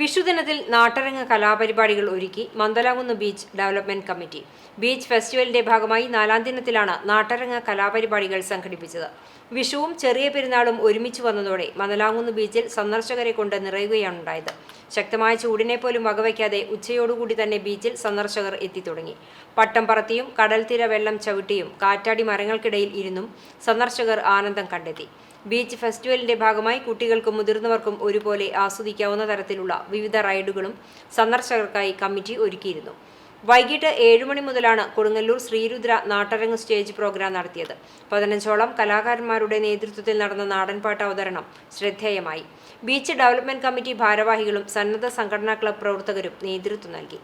വിഷുദിനത്തിൽ നാട്ടരങ്ങ് കലാപരിപാടികൾ ഒരുക്കി Mandalamkunnu beach development committee. Beach ഫെസ്റ്റിവലിന്റെ ഭാഗമായി നാലാം ദിനത്തിലാണ് നാട്ടരങ്ങ് കലാപരിപാടികൾ സംഘടിപ്പിച്ചത്. വിഷുവും ചെറിയ പെരുന്നാളും ഒരുമിച്ച് വന്നതോടെ മന്ദലാകുന്ന് ബീച്ചിൽ സന്ദർശകരെ കൊണ്ട് നിറയുകയാണുണ്ടായത്. ശക്തമായ ചൂടിനെ പോലും വകവയ്ക്കാതെ ഉച്ചയോടുകൂടി തന്നെ ബീച്ചിൽ സന്ദർശകർ എത്തിത്തുടങ്ങി. പട്ടം പറത്തിയും കടൽത്തീര വെള്ളം ചവിട്ടിയും കാറ്റാടി മരങ്ങൾക്കിടയിൽ ഇരുന്നും സന്ദർശകർ ആനന്ദം കണ്ടെത്തി. ബീച്ച് ഫെസ്റ്റിവലിന്റെ ഭാഗമായി കുട്ടികൾക്കും മുതിർന്നവർക്കും ഒരുപോലെ ആസ്വദിക്കാവുന്ന തരത്തിലുള്ള വിവിധ റൈഡുകളും സന്ദർശകർക്കായി കമ്മിറ്റി ഒരുക്കിയിരുന്നു. വൈകിട്ട് മണി മുതലാണ് കൊടുങ്ങല്ലൂർ ശ്രീരുദ്ര നാട്ടരങ്ങ് സ്റ്റേജ് പ്രോഗ്രാം നടത്തിയത്. പതിനഞ്ചോളം കലാകാരന്മാരുടെ നേതൃത്വത്തിൽ നടന്ന നാടൻപാട്ട് അവതരണം ശ്രദ്ധേയമായി. ബീച്ച് ഡെവലപ്മെന്റ് കമ്മിറ്റി ഭാരവാഹികളും സന്നദ്ധ സംഘടനാ ക്ലബ് പ്രവർത്തകരും നേതൃത്വം നൽകി.